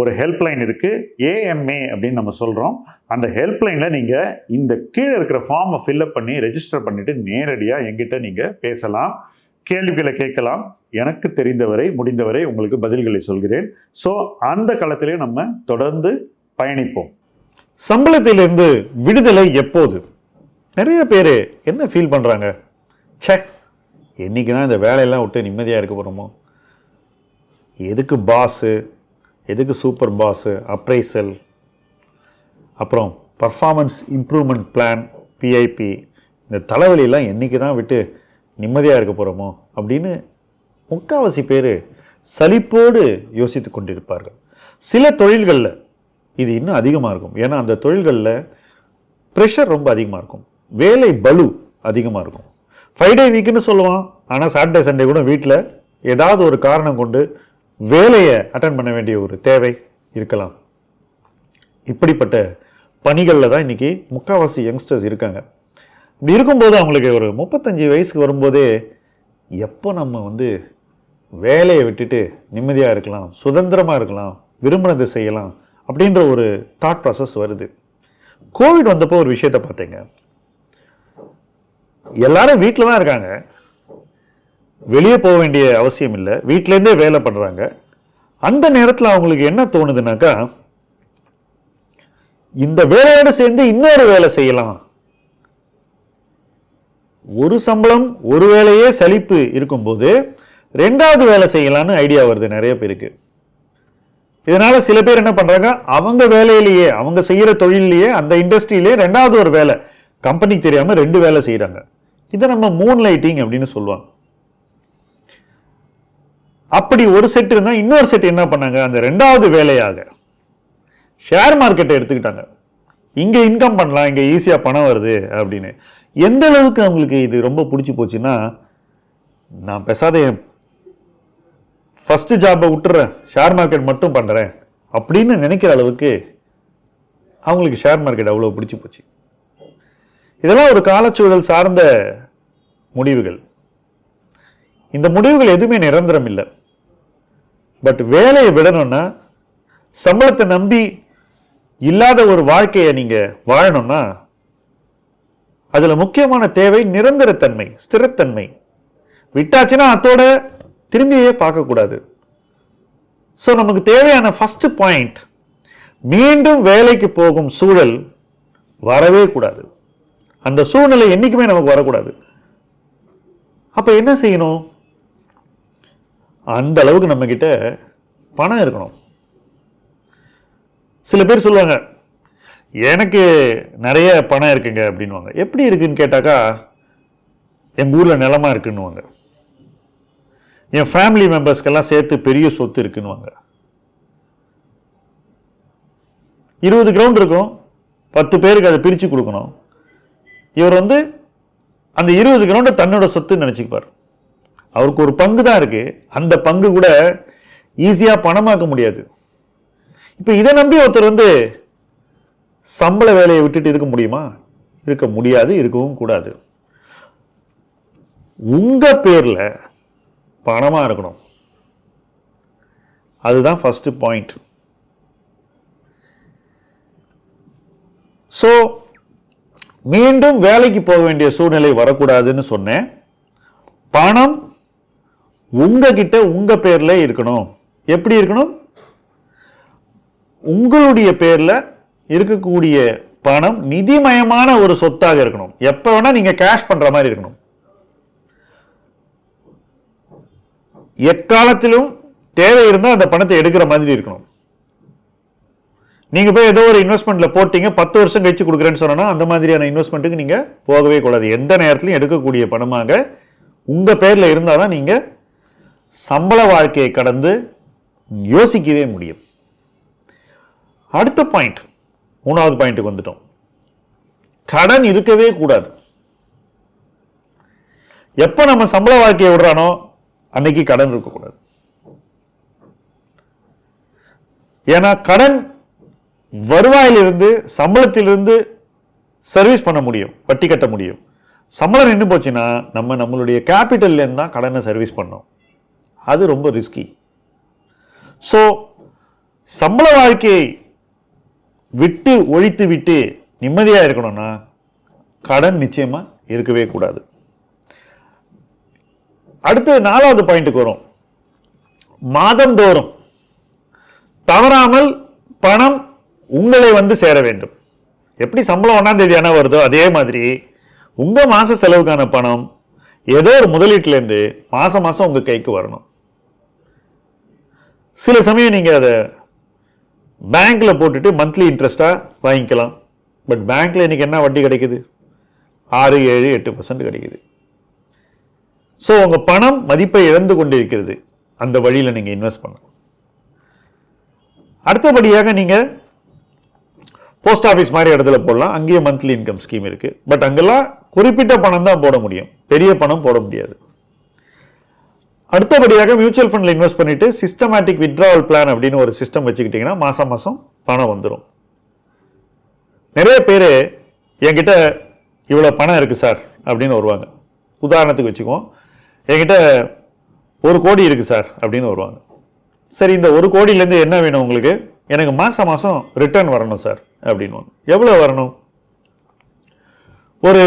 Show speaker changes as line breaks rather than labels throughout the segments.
ஒரு ஹெல்ப்லைன் இருக்குது ஏஎம்ஏ அப்படின்னு நம்ம சொல்கிறோம் அந்த ஹெல்ப்லைனில் நீங்கள் இந்த கீழே இருக்கிற ஃபார்மை ஃபில்அப் பண்ணி ரெஜிஸ்டர் பண்ணிவிட்டு நேரடியாக எங்கிட்ட நீங்கள் பேசலாம் கேள்விகளை கேட்கலாம். எனக்கு தெரிந்தவரை முடிந்தவரை உங்களுக்கு பதில்களை சொல்கிறேன். ஸோ அந்த காலத்திலே நம்ம தொடர்ந்து பயணிப்போம். சம்பளத்திலிருந்து விடுதலை எப்போது? நிறைய பேர் என்ன ஃபீல் பண்ணுறாங்க ச்சே என்னைக்கு தான் இந்த வேலையெல்லாம் விட்டு நிம்மதியாக இருக்க போகிறோமோ எதுக்கு பாஸு எதுக்கு சூப்பர் பாஸு அப்ரைசல் அப்புறம் பர்ஃபாமன்ஸ் இம்ப்ரூவ்மெண்ட் பிளான் பிஐபி இந்த தலைவலியெல்லாம் என்றைக்கு தான் விட்டு நிம்மதியாக இருக்க போகிறோமோ அப்படின்னு முக்காவாசி பேர் சலிப்போடு யோசித்து கொண்டிருப்பார்கள். சில தொழில்களில் இது இன்னும் அதிகமாக இருக்கும். ஏன்னா அந்த தொழில்களில் ப்ரெஷர் ரொம்ப அதிகமாக இருக்கும். வேலை பலு அதிகமாக இருக்கும். ஃப்ரைடே வீக்குன்னு சொல்லுவான். ஆனால் சாட்டர்டே சண்டே கூட வீட்டில் ஏதாவது ஒரு காரணம் கொண்டு வேலையை அட்டன் பண்ண வேண்டிய ஒரு தேவை இருக்கலாம். இப்படிப்பட்ட பணிகளில் தான் இன்றைக்கி முக்கால்வாசி யங்ஸ்டர்ஸ் இருக்காங்க. இப்படி இருக்கும்போது அவங்களுக்கு ஒரு முப்பத்தஞ்சு வயசுக்கு வரும்போதே எப்போ நம்ம வந்து வேலையை விட்டுட்டு நிம்மதியாக இருக்கலாம் சுதந்திரமாக இருக்கலாம் விரும்பினதை செய்யலாம் அப்படின்ற ஒரு தாட் ப்ராசஸ் வருது. கோவிட் வந்தப்போ ஒரு விஷயத்தை பார்த்தேங்க. எல்லாரும் வீட்டில் தான் இருக்காங்க. வெளியே போக வேண்டிய அவசியம் இல்லை. வீட்டிலேருந்தே வேலை பண்ணுறாங்க அந்த நேரத்தில் அவங்களுக்கு என்ன தோணுதுனாக்கா இந்த வேலையோடு சேர்ந்து இன்னொரு வேலை செய்யலாம். ஒரு சம்பளம் ஒரு வேலையே சலிப்பு இருக்கும்போது ரெண்டாவது வேலை செய்யலான்னு ஐடியா வருது நிறைய பேருக்கு. இதனால் சில பேர் என்ன பண்ணுறாங்க அவங்க வேலையிலேயே அவங்க செய்கிற தொழிலையே அந்த இண்டஸ்ட்ரியிலே ரெண்டாவது ஒரு வேலை. கம்பெனிக்கு தெரியாமல் ரெண்டு வேலை செய்கிறாங்க இதை நம்ம மூன் லைட்டிங் அப்படின்னு சொல்லுவாங்க. அப்படி ஒரு செட் இருந்தால் இன்னொரு செட் என்ன பண்ணாங்க? அந்த ரெண்டாவது வேலையாக ஷேர் மார்க்கெட்டை எடுத்துக்கிட்டாங்க. இங்கே இன்கம் பண்ணலாம் இங்கே ஈஸியாக பணம் வருது அப்படின்னு. எந்த அளவுக்கு அவங்களுக்கு இது ரொம்ப பிடிச்சி போச்சுன்னா நான் பெசாத ஃபஸ்ட்டு ஜாப்பை விட்டுறேன் ஷேர் மார்க்கெட் மட்டும் பண்ணுறேன் அப்படின்னு நினைக்கிற அளவுக்கு அவங்களுக்கு ஷேர் மார்க்கெட் அவ்வளோ பிடிச்சி போச்சு. இதெல்லாம் ஒரு காலச்சூழல் சார்ந்த முடிவுகள். இந்த முடிவுகள் எதுவுமே நிரந்தரம் இல்லை. பட் வேலையை விடணும்னா சம்பளத்தை நம்பி இல்லாத ஒரு வாழ்க்கையை நீங்கள் வாழணும்னா அதில் முக்கியமான தேவை நிரந்தரத்தன்மை ஸ்திரத்தன்மை. விட்டாச்சுன்னா அதோட திரும்பியே பார்க்கக்கூடாது. ஸோ நமக்கு தேவையான ஃபஸ்ட்டு பாயிண்ட் மீண்டும் வேலைக்கு போகும் சூழல் வரவே கூடாது. அந்த சூழ்நிலை என்றைக்குமே நமக்கு வரக்கூடாது. அப்போ என்ன செய்யணும்? அந்த அளவுக்கு நம்மக்கிட்ட பணம் இருக்கணும். சில பேர் சொல்லுவாங்க எனக்கு நிறைய பணம் இருக்குங்க அப்படின்வாங்க எப்படி இருக்குன்னு கேட்டாக்கா எங்கள் ஊரில் நிலமாக இருக்குன்னுவாங்க. என் ஃபேமிலி மெம்பர்ஸ்க்கெல்லாம் சேர்த்து பெரிய சொத்து இருக்குன்னுவாங்க. இருபது கிரவுண்ட் இருக்கும். பத்து பேருக்கு அதை பிரித்து கொடுக்கணும். இவர் வந்து அந்த இருபது கிரவுண்டை தன்னோட சொத்துன்னு நினச்சிக்குப்பார் அவருக்கு ஒரு பங்கு தான் இருக்குது அந்த பங்கு கூட ஈஸியாக பணமாக்க முடியாது. இப்போ இதை நம்பி ஒருத்தர் வந்து சம்பள வேலையை விட்டுட்டு இருக்க முடியுமா? இருக்க முடியாது இருக்கவும் கூடாது. உங்கள் பேரில் பணமாக இருக்கணும். அதுதான் ஃபஸ்ட்டு பாயிண்ட் ஸோ மீண்டும் வேலைக்கு போக வேண்டிய சூழ்நிலை வரக்கூடாதுன்னு சொன்னேன். பணம் உங்ககிட்ட உங்க பேர்ல இருக்கணும். எப்படி இருக்கணும்? உங்களுடைய பேர்ல இருக்கக்கூடிய பணம் நிதிமயமான ஒரு சொத்தாக இருக்கணும். எப்ப வேணா நீங்க கேஷ் பண்ற மாதிரி இருக்கணும். எக்காலத்திலும் தேவை இருந்தால் அந்த பணத்தை எடுக்கிற மாதிரி இருக்கணும். நீங்க போய் ஏதோ ஒரு இன்வெஸ்ட்மெண்ட்ல போட்டீங்க பத்து வருஷம் கழிச்சு கொடுக்குறேன்னு சொன்னா அந்த மாதிரியான இன்வெஸ்ட்மெண்ட்டுக்கு நீங்க போகவே கூடாது. எந்த நேரத்துலையும் எடுக்கக்கூடிய பணமாக உங்க பேர்ல இருந்தாதான் நீங்க சம்பள வாழ்க்கையை கடந்து யோசிக்கவே முடியும். அடுத்த பாயிண்ட் மூணாவது பாயிண்ட்டுக்கு வந்துட்டோம். கடன் இருக்கவே கூடாது.
எப்போ நம்ம சம்பள வாழ்க்கையை விடுறானோ அன்னைக்கு கடன் இருக்கக்கூடாது. ஏன்னா கடன் வருவாயிலிருந்து சம்பளத்திலிருந்து சர்வீஸ் பண்ண முடியும் வட்டி கட்ட முடியும். சம்பளம் நின்று போச்சுன்னா நம்ம நம்மளுடைய கேபிட்டல்லேருந்து தான் கடனை சர்வீஸ் பண்ணோம். அது ரொம்ப ரிஸ்கி ஸோ சம்பள வாழ்க்கையை விட்டு ஒழித்து விட்டு நிம்மதியாக இருக்கணும்னா கடன் நிச்சயமாக இருக்கவே கூடாது. அடுத்து நாலாவது பாயிண்ட்டுக்கு வரும். மாதந்தோறும் தவறாமல் பணம் உங்களை வந்து சேர வேண்டும். எப்படி சம்பளம் ஒன்றாம் தேதி ஆனால் வருதோ அதே மாதிரி உங்கள் மாத செலவுக்கான பணம் ஏதோ ஒரு முதலீட்டிலேருந்து மாதம் மாதம் உங்கள் கைக்கு வரணும். சில சமயம் நீங்கள் அதை பேங்க்கில் போட்டுட்டு மந்த்லி இன்ட்ரெஸ்ட்டாக வாங்கிக்கலாம். பட் பேங்க்கில் இன்றைக்கி என்ன வட்டி கிடைக்குது? ஆறு ஏழு எட்டு பர்சன்ட் கிடைக்குது. ஸோ உங்கள் பணம் மதிப்பை இழந்து கொண்டிருக்கிறது. அந்த வழியில் நீங்கள் இன்வெஸ்ட் பண்ணலாம். அடுத்தபடியாக நீங்கள் போஸ்ட் ஆஃபீஸ் மாதிரி இடத்துல போடலாம். அங்கேயும் மந்த்லி இன்கம் ஸ்கீம் இருக்குது பட் அங்கெல்லாம் குறிப்பிட்ட பணம் தான் போட முடியும். பெரிய பணம் போட முடியாது. அடுத்தபடியாக மியூச்சுவல் ஃபண்டில் இன்வெஸ்ட் பண்ணிட்டு சிஸ்டமேட்டிக் வித்ட்ராவல் பிளான் அப்படின்னு ஒரு சிஸ்டம் வச்சுக்கிட்டிங்கன்னா மாதம் மாதம் பணம் வந்துடும் நிறைய பேர் என்கிட்ட இவ்வளோ பணம் இருக்குது சார் அப்படின்னு வருவாங்க. உதாரணத்துக்கு வச்சுக்குவோம். என்கிட்ட ஒரு கோடி இருக்குது சார் அப்படின்னு வருவாங்க. சரி இந்த ஒரு கோடியிலேருந்து என்ன வேணும் உங்களுக்கு? எனக்கு மாதம் மாதம் ரிட்டர்ன் வரணும் சார் அப்படின்னு எவ்வளோ வரணும்? ஒரு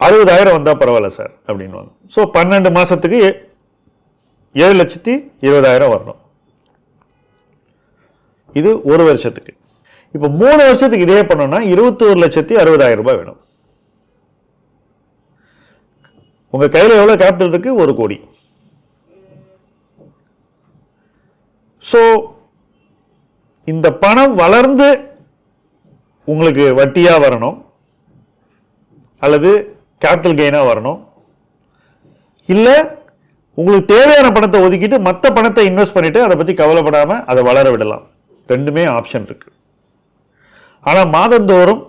அறுபதாயிரம் வந்தால் பரவாயில்ல சார் அப்படின்னு ஸோ பன்னெண்டு மாதத்துக்கு ஏழு லட்சத்தி இருபதாயிரம் வரணும். இது ஒரு வருஷத்துக்கு. இப்போ மூணு வருஷத்துக்கு இதே பண்ணோம்னா இருபத்தோரு லட்சத்தி அறுபதாயிரம் ரூபாய் வேணும். உங்க கையில் எவ்வளோ கேபிட்டல் இருக்கு? ஒரு கோடி. ஸோ இந்த பணம் வளர்ந்து உங்களுக்கு வட்டியாக வரணும். அல்லது கேபிட்டல் கெயினாக வரணும். இல்லை உங்களுக்கு தேவையான பணத்தை ஒதுக்கிட்டு மற்ற பணத்தை இன்வெஸ்ட் பண்ணிவிட்டு அதை பற்றி கவலைப்படாமல் அதை வளர விடலாம். ரெண்டுமே ஆப்ஷன் இருக்குது ஆனால் மாதந்தோறும்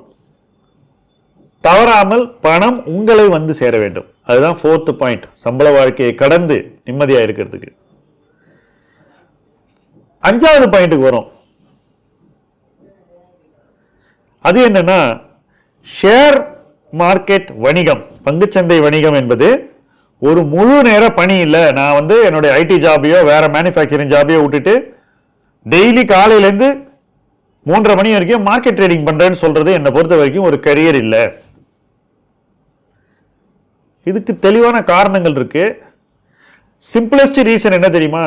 தவறாமல் பணம் உங்களை வந்து சேர வேண்டும். அதுதான் ஃபோர்த்து பாயிண்ட் சம்பள வாழ்க்கையை கடந்து நிம்மதியாக இருக்கிறதுக்கு. அஞ்சாவது பாயிண்ட்டுக்கு வரும். அது என்னன்னா ஷேர் மார்க்கெட் வணிகம் பங்குச்சந்தை வணிகம் என்பது ஒரு முழு நேர பணி இல்லை. நான் வந்து என்னுடைய ஐடி ஜாபையோ வேற மேனுஃபேக்சரிங் ஜாபையோ விட்டுட்டு டெய்லி காலையிலேருந்து மூன்றரை மணி வரைக்கும் மார்க்கெட் ட்ரேடிங் பண்றேன்னு சொல்றது என்னை பொறுத்த வரைக்கும் ஒரு கரியர் இல்லை. இதுக்கு தெளிவான காரணங்கள் இருக்கு. சிம்பிளஸ்ட் ரீசன் என்ன தெரியுமா?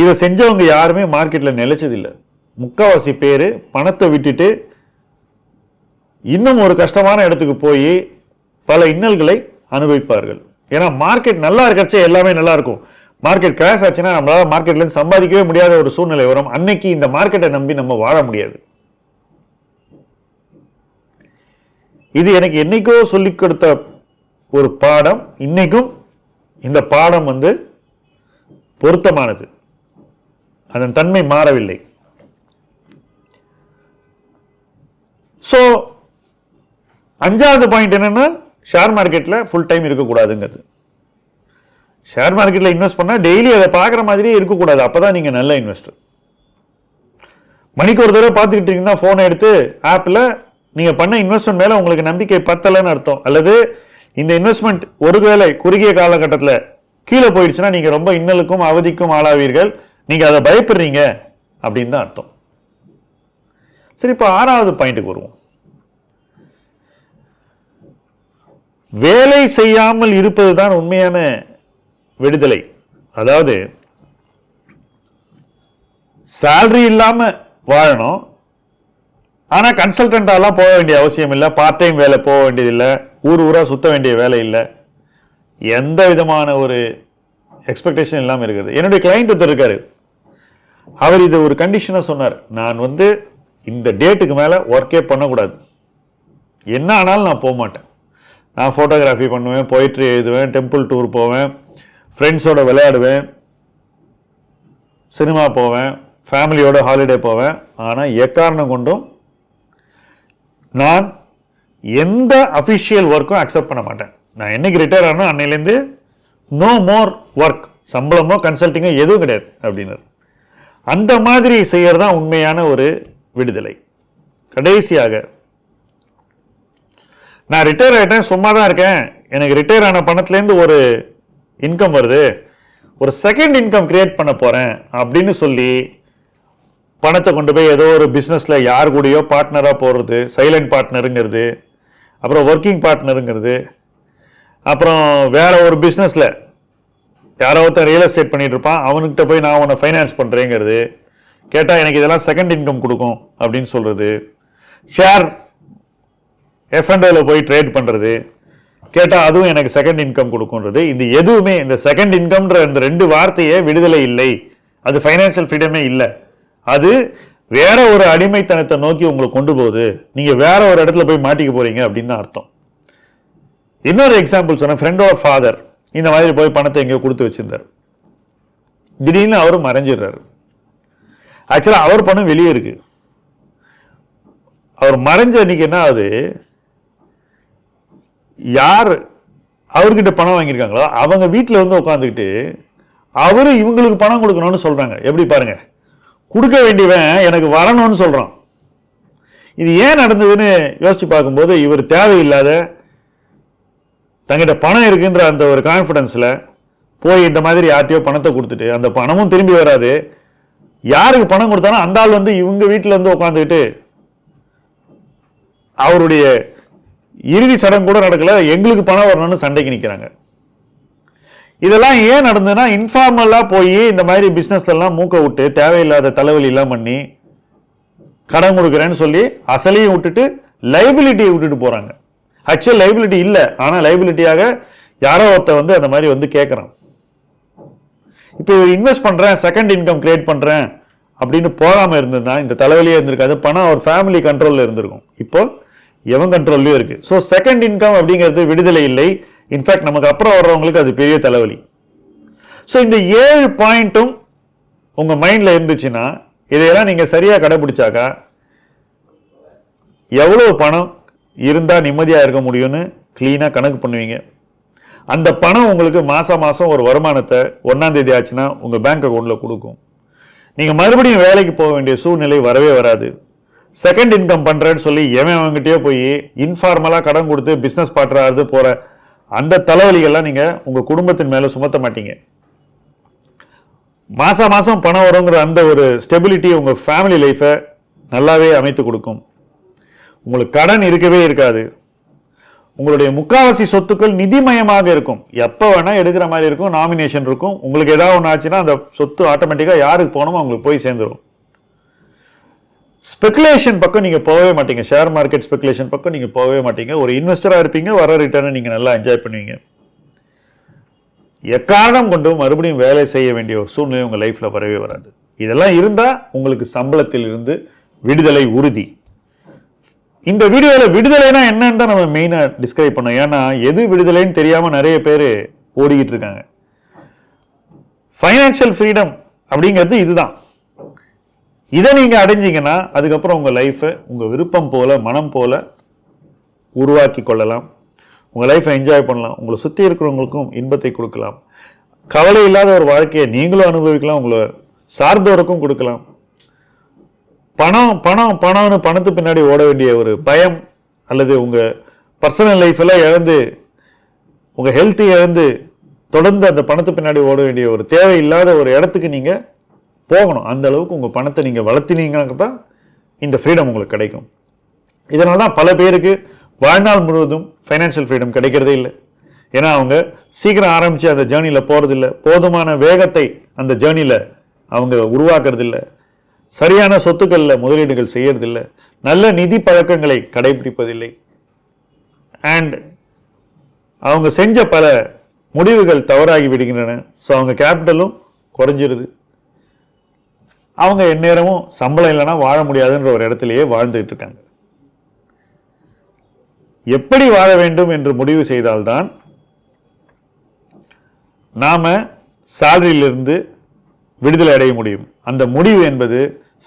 இதை செஞ்சவங்க யாருமே மார்க்கெட்டில் நிலைச்சதில்லை. முக்காவாசி பேர் பணத்தை விட்டுட்டு இன்னும் ஒரு கஷ்டமான இடத்துக்கு போய் பல இன்னல்களை அனுபவிப்பார்கள். ஏன்னா மார்க்கெட் நல்லா இருக்கிறச்சே எல்லாமே நல்லா இருக்கும். மார்க்கெட் கிராஷ் ஆச்சுன்னா நம்மளால் மார்க்கெட்லேருந்து சம்பாதிக்கவே முடியாத ஒரு சூழ்நிலை வரும். அன்னைக்கு இந்த மார்க்கெட்டை நம்பி நம்ம வாழ முடியாது. இது எனக்கு என்னைக்கோ சொல்லிக் கொடுத்த ஒரு பாடம். இன்னைக்கும் இந்த பாடம் வந்து பொருத்தமானது. அதன் தன்மை மாறவில்லை. ஸோ அஞ்சாவது பாயிண்ட் என்னன்னா ஷேர் மார்க்கெட்டில் ஃபுல் டைம் இருக்கக்கூடாதுங்கிறது. ஷேர் மார்க்கெட்டில் இன்வெஸ்ட் பண்ணால் டெய்லி அதை பார்க்குற மாதிரியே இருக்கக்கூடாது. அப்போ தான் நீங்கள் நல்ல இன்வெஸ்டர் மணிக்கு ஒரு தடவை பார்த்துக்கிட்டு இருக்கீங்கன்னா ஃபோனை எடுத்து ஆப்பில் நீங்கள் பண்ண இன்வெஸ்ட்மெண்ட் மேலே உங்களுக்கு நம்பிக்கை பத்தலைன்னு அர்த்தம். அல்லது இந்த இன்வெஸ்ட்மெண்ட் ஒருவேளை குறுகிய காலகட்டத்தில் கீழே போயிடுச்சுன்னா நீங்கள் ரொம்ப இன்னலுக்கும் அவதிக்கும் ஆளாவீர்கள். நீங்கள் அதை பயப்படுறீங்க அப்படின்னு தான் அர்த்தம். சரி இப்போ ஆறாவது பாயிண்ட்டுக்கு வருவோம். வேலை செய்யாமல் இருப்பது தான் உண்மையான விடுதலை. அதாவது சேல்ரி இல்லாமல் வாழணும். ஆனால் கன்சல்டண்ட்டாலாம் போக வேண்டிய அவசியம் இல்லை. பார்ட் டைம் வேலை போக வேண்டியதில்லை ஊர் ஊராக சுத்த வேண்டிய வேலை இல்லை. எந்த விதமான ஒரு எக்ஸ்பெக்டேஷன் இல்லாமல் இருக்கிறது. என்னுடைய கிளைண்ட் ஒருத்தர் இருக்கார். அவர் இது ஒரு கண்டிஷனாக சொன்னார். நான் வந்து இந்த டேட்டுக்கு மேலே ஒர்க்கே பண்ணக்கூடாது. என்ன ஆனாலும் நான் போக மாட்டேன். நான் ஃபோட்டோகிராஃபி பண்ணுவேன் பொயிட்ரி எழுதுவேன் டெம்பிள் டூர் போவேன் ஃப்ரெண்ட்ஸோடு விளையாடுவேன் சினிமா போவேன் ஃபேமிலியோட ஹாலிடே போவேன். ஆனால் எக்காரணம் கொண்டும் நான் எந்த அஃபிஷியல் ஒர்க்கும் அக்செப்ட் பண்ண மாட்டேன். நான் என்னைக்கு ரிட்டையர் ஆனோ அன்னையிலேருந்து நோ மோர் ஒர்க் சம்பளமோ கன்சல்ட்டிங்கோ எதுவும் கிடையாது அப்படின்னாரு. அந்த மாதிரி செய்கிறது தான் உண்மையான ஒரு விடுதலை. கடைசியாக நான் ரிட்டையர் ஆகிட்டேன் சும்மா தான் இருக்கேன். எனக்கு ரிட்டையர் ஆன பணத்துலேருந்து ஒரு இன்கம் வருது. ஒரு செகண்ட் இன்கம் கிரியேட் பண்ண போகிறேன் அப்படின்னு சொல்லி பணத்தை கொண்டு போய் ஏதோ ஒரு பிஸ்னஸில் யார் கூடயோ பார்ட்னராக போடுறது சைலண்ட் பார்ட்னருங்கிறது அப்புறம் ஒர்க்கிங் பார்ட்னருங்கிறது அப்புறம் வேற ஒரு பிஸ்னஸில் யாரோ ஒருத்தன் ரியல் எஸ்டேட் பண்ணிட்டு இருப்பான் அவன்கிட்ட போய் நான் உன்னை ஃபைனான்ஸ் பண்ணுறேங்கிறது கேட்டால் எனக்கு இதெல்லாம் செகண்ட் இன்கம் கொடுக்கும் அப்படின்னு சொல்கிறது ஷேர் எஃப்என்டோவில் போய் ட்ரேட் பண்ணுறது கேட்டால் அதுவும் எனக்கு செகண்ட் இன்கம் கொடுக்குன்றது இது எதுவுமே இந்த செகண்ட் இன்கம்ன்ற இந்த ரெண்டு வார்த்தையே விடுதலை இல்லை. அது ஃபைனான்சியல் ஃப்ரீடமே இல்லை. அது வேற ஒரு அடிமைத்தனத்தை நோக்கி உங்களை கொண்டு போகுது. நீங்கள் வேற ஒரு இடத்துல போய் மாட்டிக்க போறீங்க அப்படின்னு அர்த்தம். இன்னொரு எக்ஸாம்பிள் சொன்னேன் ஃப்ரெண்டோட ஃபாதர் இந்த மாதிரி போய் பணத்தை எங்கேயோ கொடுத்து வச்சிருந்தார். திடீர்னு அவரும் மறைஞ்சிடுறாரு. ஆக்சுவலாக அவர் பணம் வெளியே இருக்கு. அவர் மறைஞ்ச அன்னைக்கு என்ன ஆகுது? யார் அவர்கிட்ட பணம் வாங்கியிருக்காங்களோ அவங்க வீட்டில் வந்து உட்காந்துக்கிட்டு அவரு இவங்களுக்கு பணம் கொடுக்கணும்னு சொல்கிறாங்க எப்படி பாருங்கள் கொடுக்க வேண்டியவன் எனக்கு வரணும்னு சொல்கிறான் இது ஏன் நடந்ததுன்னு யோசித்து பார்க்கும்போது இவர் தேவையில்லாத தங்கிட்ட பணம் இருக்குன்ற அந்த ஒரு கான்ஃபிடென்ஸில் போய் இந்த மாதிரி யார்ட்டையோ பணத்தை கொடுத்துட்டு அந்த பணமும் திரும்பி வராது. யாருக்கு பணம் கொடுத்தாலும் அந்த ஆள் வந்து இவங்க வீட்டில் வந்து உட்காந்துக்கிட்டு அவருடைய இறுதி சடங்கு கூட நடக்கல. எங்களுக்கு பணம் வரணும்னு சண்டைக்கு நிற்கிறாங்க இதெல்லாம் ஏன் நடந்ததுன்னா இன்ஃபார்மலாக போய் இந்த மாதிரி பிஸ்னஸ்லாம் எல்லாம் மூக்க விட்டு தேவையில்லாத தலைவலிலாம் பண்ணி கடன் கொடுக்குறேன்னு சொல்லி அசலையும் விட்டுட்டு லைபிலிட்டியை விட்டுட்டு போகிறாங்க ஆக்சுவல் லைபிலிட்டி இல்லை. ஆனால் லைபிலிட்டியாக யாரோ ஒருத்தர் வந்து அந்த மாதிரி வந்து கேட்குறான் இப்போ இன்வெஸ்ட் பண்ணுறேன் செகண்ட் இன்கம் கிரியேட் பண்ணுறேன் அப்படின்னு போகாமல் இருந்திருந்தா இந்த தலைவலியே இருந்திருக்காது. பணம் ஒரு ஃபேமிலி கண்ட்ரோலில் இருந்திருக்கும். இப்போ எவன் கண்ட்ரோல்லையும் இருக்குது ஸோ செகண்ட் இன்கம் அப்படிங்கிறது விடுதலை இல்லை. இன்ஃபேக்ட் நமக்கு அப்புறம் வர்றவங்களுக்கு அது பெரிய தலைவலி. ஸோ இந்த ஏழு பாயிண்ட்டும் உங்கள் மைண்டில் இருந்துச்சுன்னா இதையெல்லாம் நீங்கள் சரியாக கடைபிடிச்சாக்கா எவ்வளோ பணம் இருந்தால் நிம்மதியாக இருக்க முடியும்னு க்ளீனாக கணக்கு பண்ணுவீங்க. அந்த பணம் உங்களுக்கு மாதம் மாதம் ஒரு வருமானத்தை ஒன்றாந்தேதி ஆச்சுன்னா உங்கள் பேங்க் அக்கௌண்ட்டில் கொடுக்கும். நீங்கள் மறுபடியும் வேலைக்கு போக வேண்டிய சூழ்நிலை வரவே வராது. செகண்ட் இன்கம் பண்ணுறேன்னு சொல்லி எவன் அவங்ககிட்டயே போய் இன்ஃபார்மலாக கடன் கொடுத்து பிஸ்னஸ் பார்ட்னராக போகிற அந்த தலைவலிகள்லாம் நீங்கள் உங்கள் குடும்பத்தின் மேலே சுமத்த மாட்டீங்க. மாதம் மாதம் பணம் வருங்கிற அந்த ஒரு ஸ்டெபிலிட்டி உங்கள் ஃபேமிலி லைஃப்பை நல்லாவே அமைத்து கொடுக்கும். உங்களுக்கு கடன் இருக்கவே இருக்காது. உங்களுடைய முக்காவாசி சொத்துக்கள் நிதிமயமாக இருக்கும். எப்போ வேணால் எடுக்கிற மாதிரி இருக்கும் நாமினேஷன் இருக்கும். உங்களுக்கு ஏதாவது ஒன்று ஆச்சுன்னா அந்த சொத்து ஆட்டோமேட்டிக்காக யாருக்கு போகணுமோ அவங்களுக்கு போய் சேர்ந்துடும் ஸ்பெகுலேஷன் பக்கம் நீங்கள் போகவே மாட்டீங்க. ஷேர் மார்க்கெட் ஸ்பெகுலேஷன் பக்கம் நீங்கள் போகவே மாட்டீங்க. ஒரு இன்வெஸ்டராக இருப்பீங்க வர ரிட்டர்னை நீங்கள் நல்லா என்ஜாய் பண்ணுவீங்க. எக்காரணம் கொண்டு மறுபடியும் வேலை செய்ய வேண்டிய ஒரு சூழ்நிலை உங்கள் லைஃப்பில் வரவே வராது. இதெல்லாம் இருந்தால் உங்களுக்கு சம்பளத்தில் இருந்து விடுதலை உறுதி. இந்த வீடியோவில் விடுதலைனா என்னன்னு தான் நம்ம மெயினாக டிஸ்கிரைப் பண்ணோம். ஏன்னா எது விடுதலைன்னு தெரியாமல் நிறைய பேர் ஓடிக்கிட்டு இருக்காங்க. ஃபைனான்ஷியல் ஃப்ரீடம் அப்படிங்கிறது இதுதான். இதை நீங்கள் அடைஞ்சிங்கன்னா அதுக்கப்புறம் உங்கள் லைஃப்பை உங்கள் விருப்பம் போல் மனம் போல உருவாக்கி கொள்ளலாம். உங்கள் லைஃப்பை என்ஜாய் பண்ணலாம். உங்களை சுற்றி இருக்கிறவங்களுக்கும் இன்பத்தை கொடுக்கலாம். கவலை இல்லாத ஒரு வாழ்க்கையை நீங்களும் அனுபவிக்கலாம். உங்களை சார்ந்தோருக்கும் கொடுக்கலாம். பணம் பணம் பணம்னு பணத்து பின்னாடி ஓட வேண்டிய ஒரு பயம் அல்லது உங்கள் பர்சனல் லைஃப்பெல்லாம் இழந்து உங்கள் ஹெல்த்தை இழந்து தொடர்ந்து அந்த பணத்து பின்னாடி ஓட வேண்டிய ஒரு தேவையில்லாத ஒரு இடத்துக்கு நீங்கள் போகணும். அந்த அளவுக்கு உங்கள் பணத்தை நீங்கள் வளர்த்தினீங்கன்னா தான் இந்த ஃப்ரீடம் உங்களுக்கு கிடைக்கும். இதனால தான் பல பேருக்கு வாழ்நாள் முழுவதும் ஃபைனான்ஷியல் ஃப்ரீடம் கிடைக்கிறதே இல்லை. ஏன்னா அவங்க சீக்கிரம் ஆரம்பித்து அந்த ஜேர்னியில் போகிறதில்ல போதுமான வேகத்தை அந்த ஜேர்னியில் அவங்க உருவாக்குறதில்ல. சரியான சொத்துக்களில் முதலீடுகள் செய்யறதில்லை. நல்ல நிதி பழக்கங்களை கடைபிடிப்பதில்லை. அண்ட் அவங்க செஞ்ச பல முடிவுகள் தவறாகி விடுகின்றன. ஸோ அவங்க கேபிட்டலும் குறைஞ்சிருது. அவங்க எந்நேரமும் சம்பளம் இல்லைன்னா வாழ முடியாதுன்ற ஒரு இடத்துலையே வாழ்ந்துகிட்டு இருக்காங்க. எப்படி வாழ வேண்டும் என்று முடிவு செய்தால்தான் நாம் சேலரியிலிருந்து விடுதலை அடைய முடியும். அந்த முடிவு என்பது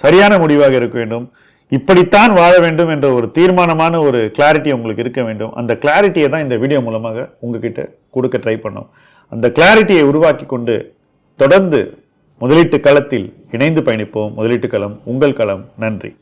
சரியான முடிவாக இருக்க வேண்டும். இப்படித்தான் வாழ வேண்டும் என்ற ஒரு தீர்மானமான ஒரு கிளாரிட்டி உங்களுக்கு இருக்க வேண்டும். அந்த கிளாரிட்டியை தான் இந்த வீடியோ மூலமாக உங்ககிட்ட கொடுக்க ட்ரை பண்ணோம். அந்த கிளாரிட்டியை உருவாக்கி கொண்டு தொடர்ந்து முதலீட்டு களத்தில் இணைந்து பயணிப்போம். முதலீட்டு களம் உங்கள் களம். நன்றி.